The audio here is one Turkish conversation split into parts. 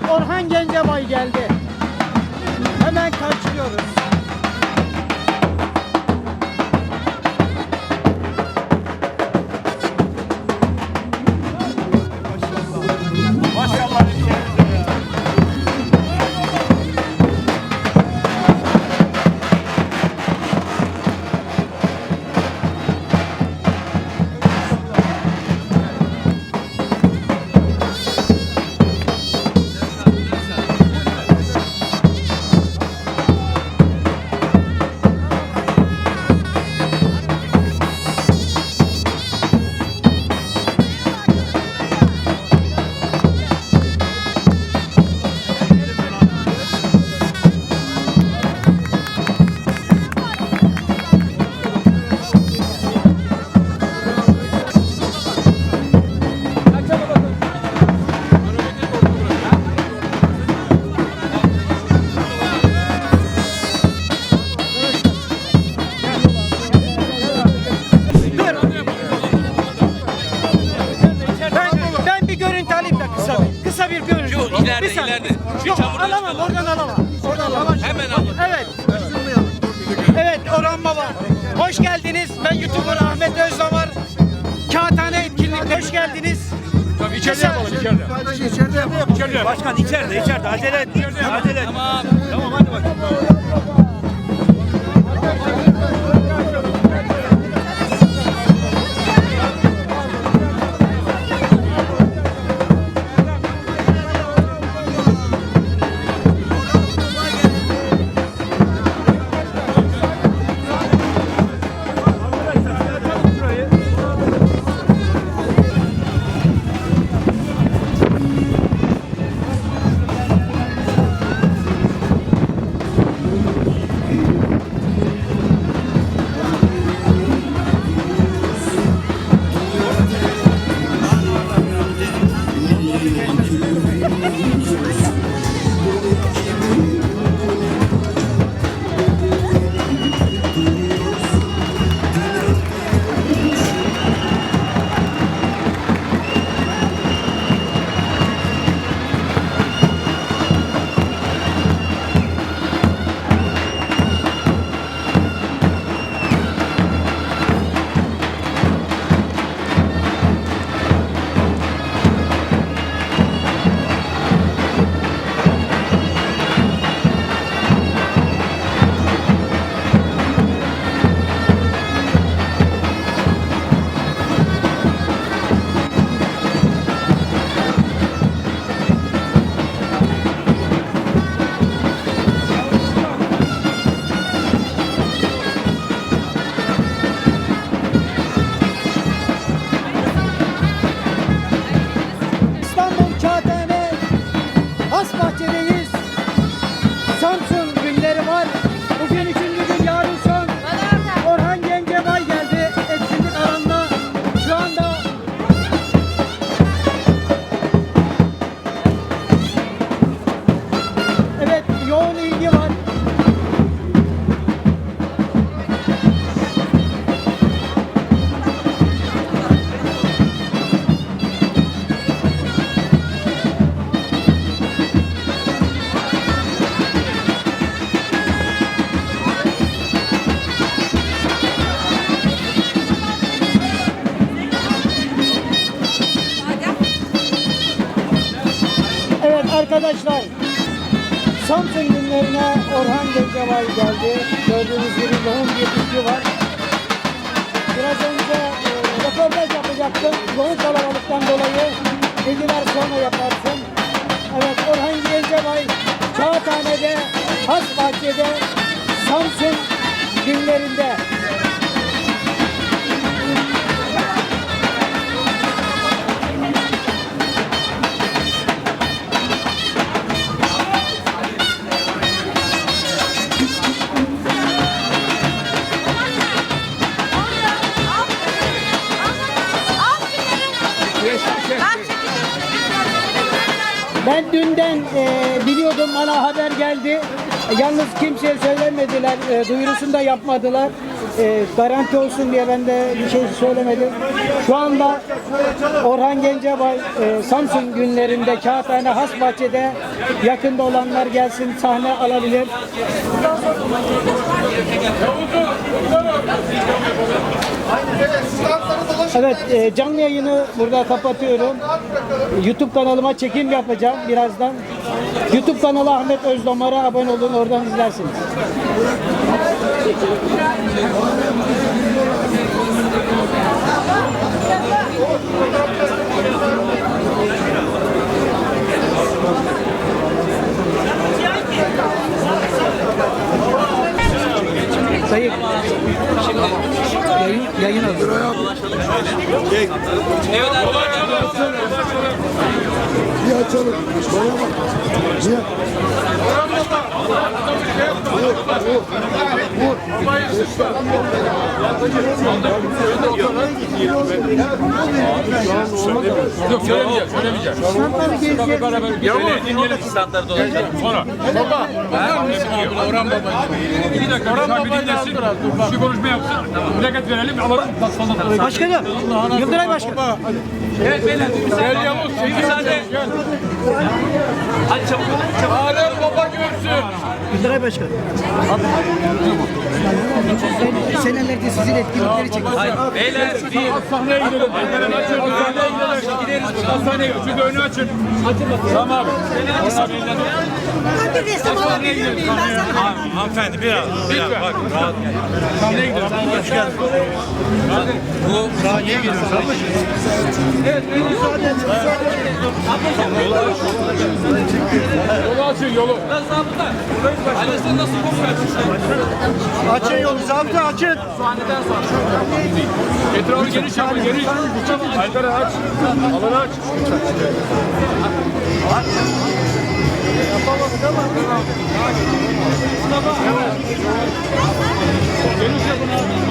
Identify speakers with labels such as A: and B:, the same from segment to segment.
A: Evet Orhan Gencebay geldi. Hemen karşılıyoruz.
B: İçeride. İçeride
C: acele et. Acele et.
D: Tamam.
B: Tamam hadi bakalım.
A: Arkadaşlar Samsun günlerine Orhan Gencebay geldi. Gördüğünüz gibi yoğun bir ilgi var. Biraz önce e, röportaj yapacaktım. Yoğun kalabalıktan dolayı bilgiler sonra yaparsın. Evet Orhan Gencebay Kağıthane'de, Hasbahçe'de, Samsun günlerinde. Ben dünden e, biliyordum bana haber geldi. Yalnız kimseye söylemediler, e, duyurusunu da yapmadılar. e, garanti olsun diye ben de bir şey söylemedim. Şu anda Orhan Gencebay e, Samsun günlerinde Kağıthane Hasbahçe'de yakında olanlar gelsin sahne alabilir. Evet e, canlı yayını burada kapatıyorum. YouTube kanalıma çekim yapacağım birazdan. YouTube kanalı Ahmet Özdamar'a abone olun oradan izlersiniz. Yayın, yayın alın.
D: Bir açalım. Bana bak. Niye?
B: Yok söylemeyeceğim, söylemeyeceğim. Söyle, dinleyelim. Sonra. Baba. Orhan Baba. Bir dakika, Orhan Baba dinlesin. Şu konuşma yapsın. Plaket verelim, alalım.
A: Başkanım, Yıldıray Başkan.
B: Evet beyler. Gel Yavuz. Gel. Hadi çabuk. Alem Baba
A: Yıldıray Başkan. Senelerdir sizin etkinlikleri çekiyoruz.
B: Beyler, bir. Sahneye gidelim. Sahneye gidelim. Sahneye gidelim. Çünkü önü açın. Bakalım. Tamam.
E: Ben bir resim alabilir miyim? Ben sana
C: Hanımefendi biraz. Biraz bak. Rahat.
B: Sahneye gidelim. Yolu açın yolu.
A: Açın yolu, zabıta açın.
B: Etrafı geniş yapın geniş. Alperen aç. Alanı aç. Geniş yapın abi.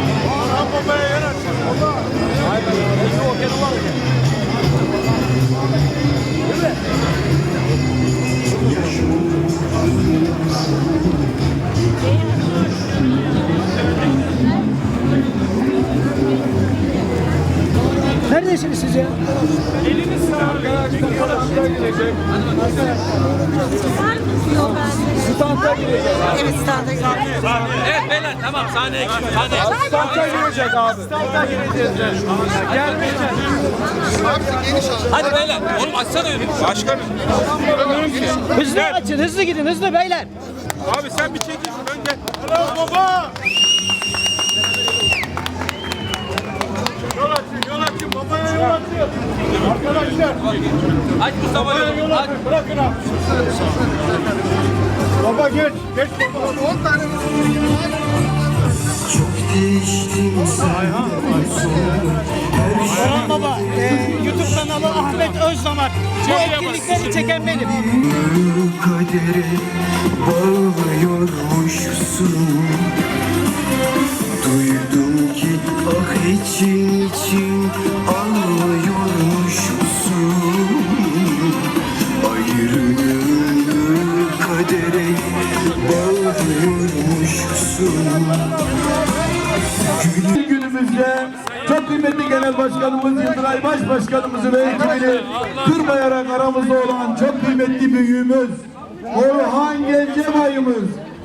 A: Neredesiniz siz ya?
B: Standa girecek.
E: Evet standa
C: Evet beyler tamam sahneye gidin. Sahneye.
B: Standa girecek abi. Standa gireceğiz. Gelmeyeceğiz.
C: Hadi beyler. Oğlum açsana önünü. Başkanım.
A: Hızlı açın, hızlı gidin, hızlı beyler.
B: Abi sen bir çekil gel. Alo baba. Arkadaşlar.
C: Aç Mustafa yolu.
B: yol
C: Aç.
B: Bırakın abi. Baba geç. Geç baba. 10 tane.
A: Orhan Baba, e, YouTube kanalı Ahmet Özdamar. Bu etkinlikleri çeken benim.
F: kadere bağlıyormuşsun Duydum ah için için ağlıyormuşsun Ayrılığı kadere bağlıyormuşsun
G: günümüzde çok kıymetli Genel Başkanımız Yıldıray Başbaşkanımızı ve ekibini kırmayarak aramızda olan çok kıymetli büyüğümüz Orhan Gencebay'ımız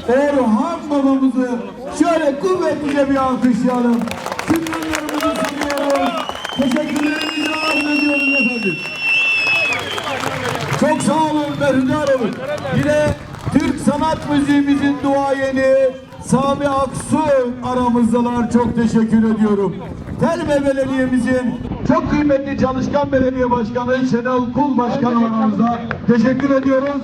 G: Orhan babamızı şöyle kuvvetlice bir alkışlayalım. Sağ olun. Yine Türk sanat müziğimizin duayeni Sami Aksu aramızdalar. Çok teşekkür ediyorum. Telme Belediye'mizin çok kıymetli çalışkan belediye başkanı Şenol Kul Başkanı aramızda. Teşekkür ediyoruz.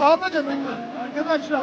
D: Ablacığım arkadaşlar.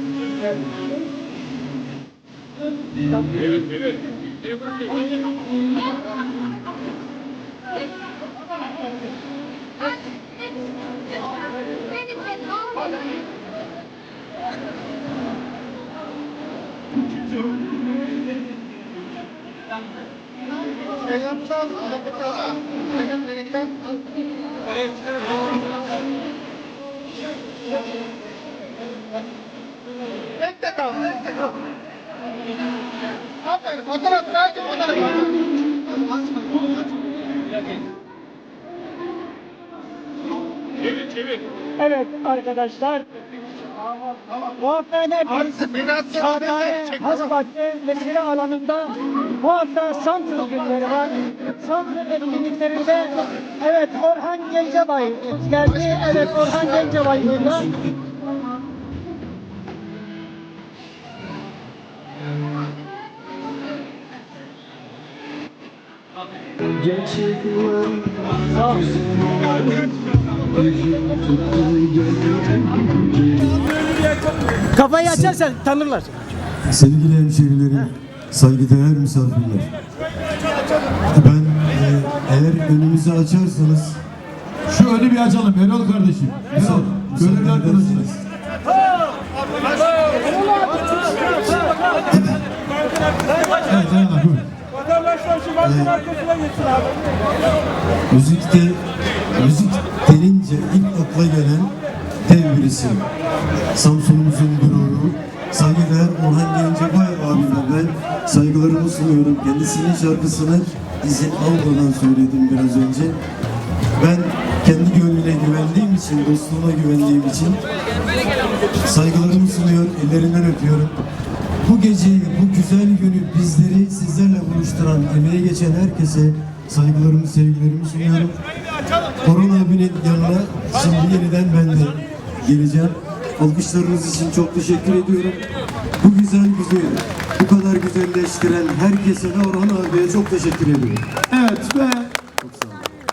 A: Evet arkadaşlar. Muhabbene Kağıthane Hasbahçe Mesire alanında bu hafta Samsun günleri var. Samsun etkinliklerinde evet Orhan Gencebay geldi. Evet Orhan Gencebay burada. Kafayı açarsan tanırlar.
D: Sevgili hemşehrilerim, saygıdeğer misafirler. Ben e, eğer önümüzü açarsanız
G: Şu önü bir açalım Erol kardeşim. Erol, gönüllü
D: müsaade
G: arkadaşım.
D: ederseniz.
G: Evet, Erol, buyur.
D: Müzikte, müzik denince ilk akla gelen dev birisi. Samsun'umuzun gururu, saygıdeğer Orhan Gencebay abime ben saygılarımı sunuyorum. Kendisinin şarkısını izin almadan söyledim biraz önce. Ben kendi gönlüne güvendiğim için, dostluğuna güvendiğim için saygılarımı sunuyor, ellerinden öpüyorum. Bu geceyi, bu güzel günü bizleri sizlerle buluşturan, emeğe geçen herkese saygılarımı, sevgilerimi sunuyorum. Orhan abinin yanına şimdi yeniden ben de geleceğim. Alkışlarınız için çok teşekkür ediyorum. Bu güzel güzeli, bu kadar güzelleştiren herkese ve Orhan abiye çok teşekkür ediyorum.
G: Evet ve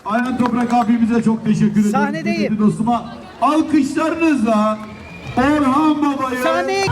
G: Ayhan Toprak abimize çok teşekkür ederim.
A: Sahnedeyim.
G: Kıymetli Dostuma alkışlarınızla Orhan Baba'yı
A: Sahneye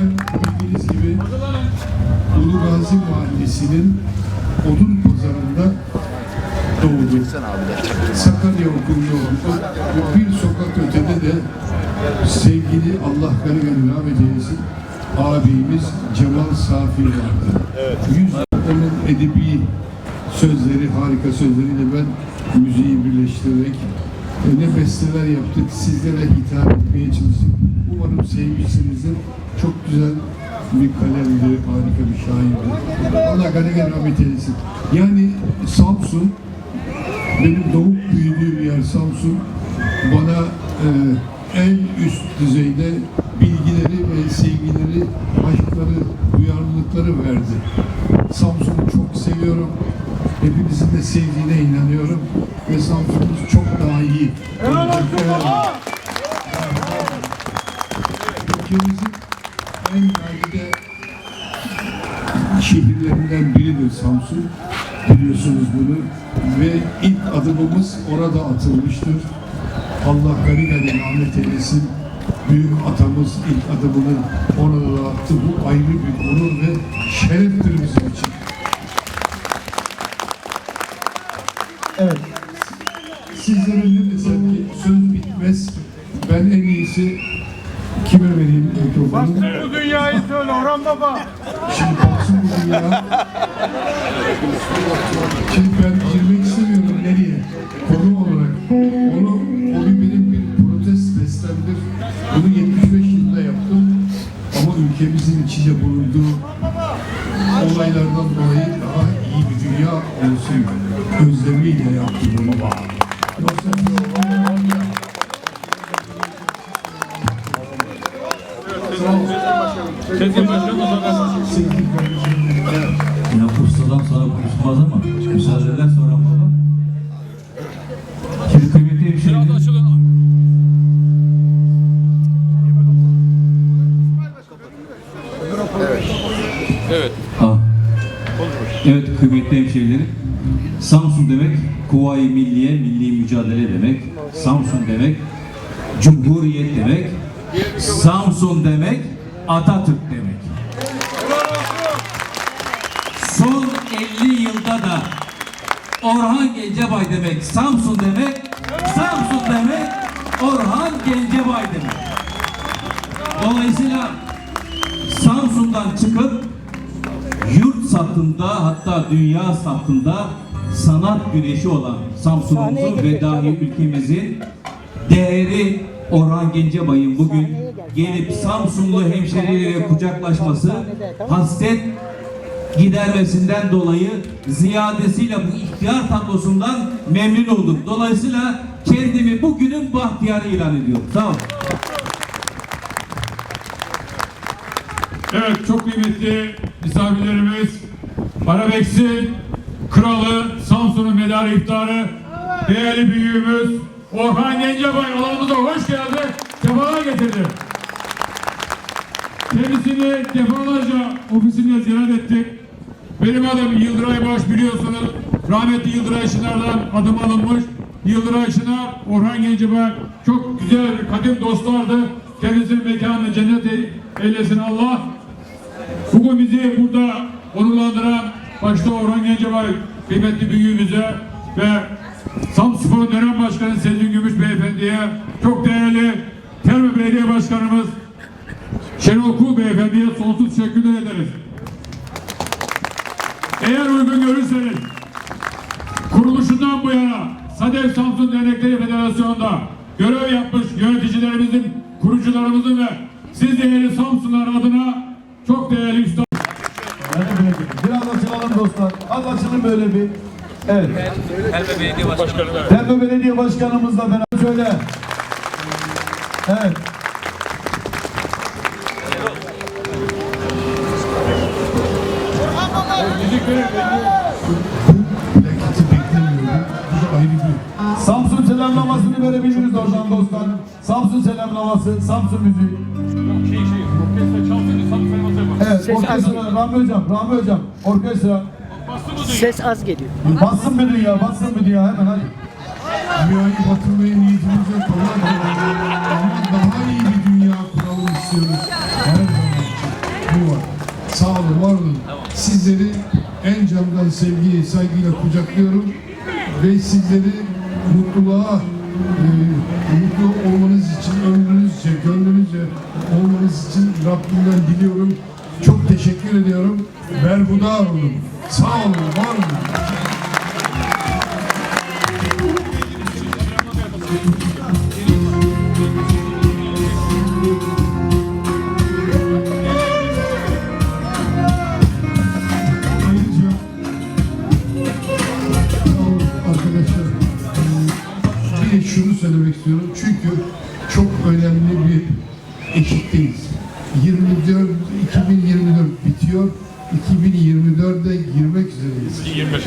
D: bildiğiniz gibi Ulu Gazi Mahallesi'nin Odun Pazarı'nda doğdum. Sakarya Okulu'nda. Ve bir sokak ötede de sevgili Allah rahmet eylesin abimiz Cemal Safi vardı. Yüz onun edebi sözleri, harika sözleriyle ben müziği birleştirerek e, ne besteler yaptık, sizlere hitap etmeye çalıştık. Umarım sevmişsinizdir. Çok güzel bir kalemdi, harika bir şairdi. Allah gani rahmet eylesin. Yani Samsun, benim doğup büyüdüğüm yer Samsun, bana e, en üst düzeyde bilgileri ve sevgileri, aşkları, duyarlılıkları verdi. Samsun'u çok seviyorum. Hepinizin de sevdiğine inanıyorum. Ve Samsun'umuz çok daha iyi. Ülkemizin en nadide şehirlerinden biridir Samsun. Biliyorsunuz bunu. Ve ilk adımımız orada atılmıştır. Allah gani rahmet eylesin. Büyük atamız ilk adımını orada attı. Bu ayrı bir gurur ve şereftir bizim için.
G: Evet.
D: Sizlere ne desem ki söz bitmez. Ben en iyisi mikrofonu?
B: Bu dünyayı söyle Orhan Baba.
D: Şimdi kalksın bu dünya. Şimdi ben girmek istemiyorum nereye? Konu olarak. Onu, o bir benim bir protest bestemdir. Bunu 75 yılında yaptım. Ama ülkemizin içinde bulunduğu olaylardan dolayı daha iyi bir dünya olsun özlemiyle
B: Evet.
H: Ah. Evet kıymetli hemşehrilerim. Samsun demek Kuvayi Milliye, milli mücadele demek. Samsun demek Cumhuriyet demek. Samsun demek Atatürk demek. Son 50 yılda da Orhan Gencebay demek, Samsun demek, Samsun demek, Orhan Gencebay demek. Dolayısıyla Samsun'dan çıkıp satında hatta dünya satında sanat güneşi olan Samsun'umuzun ve dahi ülkemizin değeri Orhan Gencebay'ın bugün gelip Samsunlu hemşerileriyle kucaklaşması hasret gidermesinden dolayı ziyadesiyle bu ihtiyar tablosundan memnun oldum. Dolayısıyla kendimi bugünün bahtiyarı ilan ediyorum. Sağ olun.
B: Evet çok kıymetli misafirlerimiz Arabex'in kralı Samsun'un medarı iftarı değerli büyüğümüz Orhan Gencebay alanımıza hoş geldi. Sefalar getirdi. Kendisini defalarca ofisinde ziyaret ettik. Benim adım Yıldıray Baş biliyorsunuz. Rahmetli Yıldıray Çınar'dan adım alınmış. Yıldıray Çınar, Orhan Gencebay çok güzel kadim dostlardı. Kendisinin mekanını cennet eylesin Allah. Bugün bizi burada onurlandıran başta Orhan Gencebay kıymetli büyüğümüze ve Samspor Dönem Başkanı Sezgin Gümüş Beyefendi'ye çok değerli Terme Belediye Başkanımız Şenol Kul Beyefendi'ye sonsuz teşekkürler ederiz. Eğer uygun görürseniz kuruluşundan bu yana Sadef Samsun Dernekleri Federasyonu'nda görev yapmış yöneticilerimizin, kurucularımızın ve siz değerli Samsunlar adına çok değerli üstad
G: Hadi böyle. Biraz açılalım dostlar. Açılın böyle bir. Evet.
C: Elbe Belediye Başkanı.
G: Tembe Belediye Başkanımızla beraber şöyle. Evet. Samsun selamlamasını verebiliriz oradan dostlar. Samsun selamlaması, Samsun müziği.
B: şey şey orkestra çalsın Samsun Elması yapar.
G: Evet, orkestra, Rami Hocam, Rami Hocam, orkestra.
A: Ses az geliyor.
G: Bassın bir dünya, bassın bir dünya hemen hadi.
D: Dünyayı batırmaya niyetimiz yok daha iyi bir dünya kuralım istiyoruz. Her zaman. Bu var. Sağ olun, var olun. Sizleri en candan sevgiyle, saygıyla kucaklıyorum ve sizleri mutluluğa, e, mutlu olmanız için ömrünüzce, gönlünüzce olmanız için Rabbimden diliyorum. Çok teşekkür ediyorum. Berhudar olun. Song
B: 1.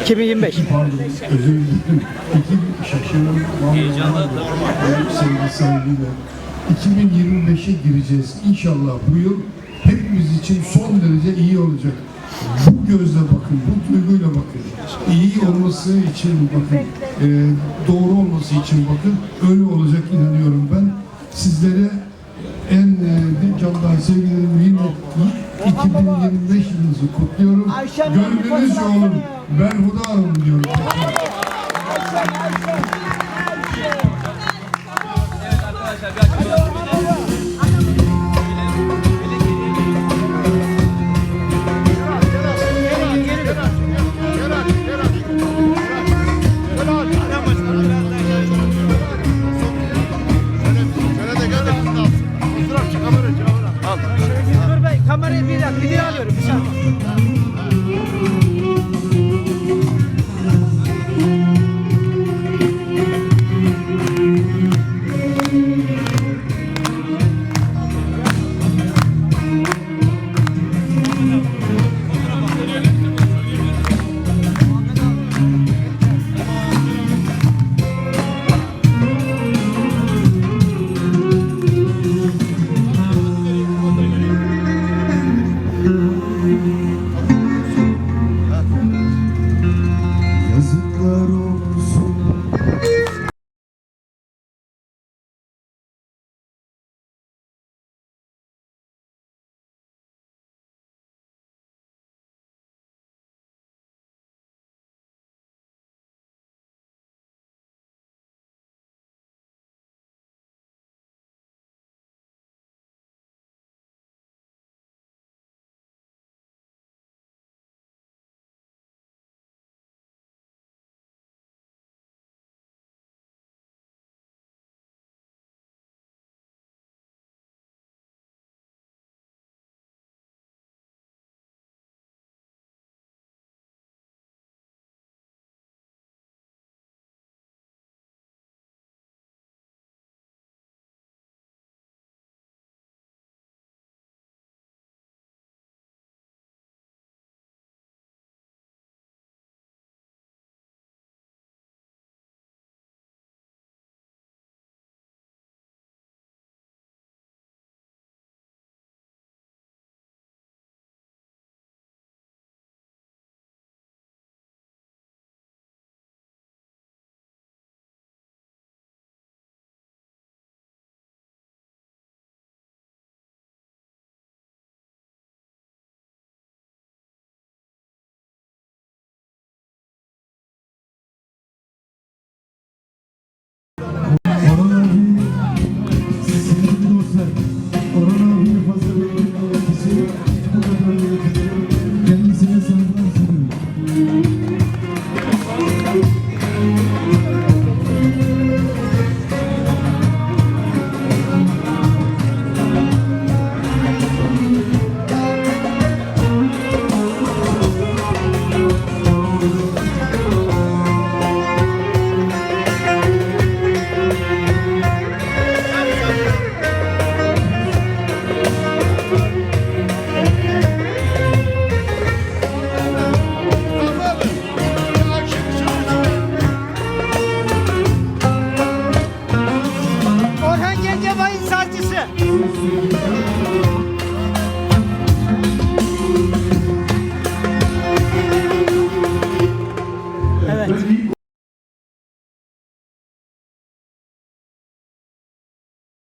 A: 2025.
D: Pardon, özür dilerim. İki şaşırdım. Heyecanla Sevgi saygıyla. 2025'e gireceğiz. İnşallah bu yıl hepimiz için son derece iyi olacak. bu gözle bakın, bu duyguyla bakın. İyi olması için bakın, e, doğru olması için bakın. Öyle olacak inanıyorum ben. Sizlere en e, candan sevgilerimi yine 2025 yılınızı kutluyorum.
A: Ayşen,
D: Gönlünüzce olun. Ben Huda Hanım diyorum.